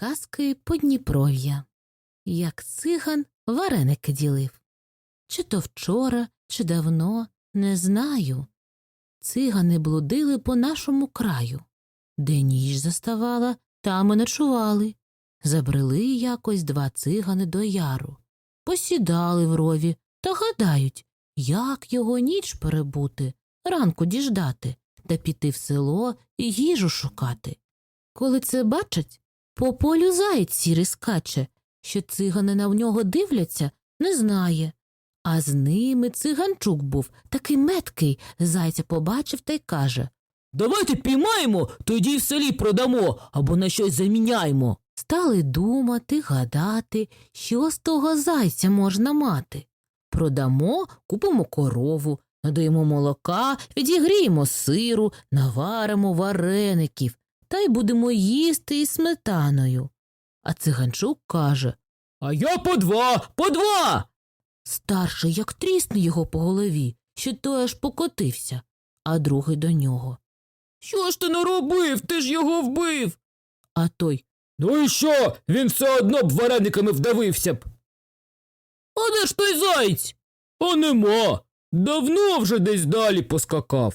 Казки Подніпров'я. Як циган вареники ділив. Чи то вчора, чи давно, не знаю. Цигани блудили по нашому краю. Де ніч заставала, там і ночували. Забрели якось два цигани до яру. Посідали в рові та гадають, як його ніч перебути, ранку діждати та піти в село і їжу шукати. Коли це бачать, по полю заєць сірий скаче, що цигани на нього дивляться, не знає. А з ними циганчук був, такий меткий, зайця побачив та й каже Давайте піймаємо, тоді в селі продамо або на щось заміняємо. Стали думати, гадати, що з того зайця можна мати. Продамо, купимо корову, надаємо молока, відігріємо сиру, наваримо вареників та й будемо їсти із сметаною. А циганчук каже А я по два, по два. Старший як трісне його по голові, що той аж покотився, а другий до нього. Що ж ти наробив? Ти ж його вбив. А той Ну і що? Він все одно б варениками вдавився б. А де ж той заєць? А нема. Давно вже десь далі поскакав.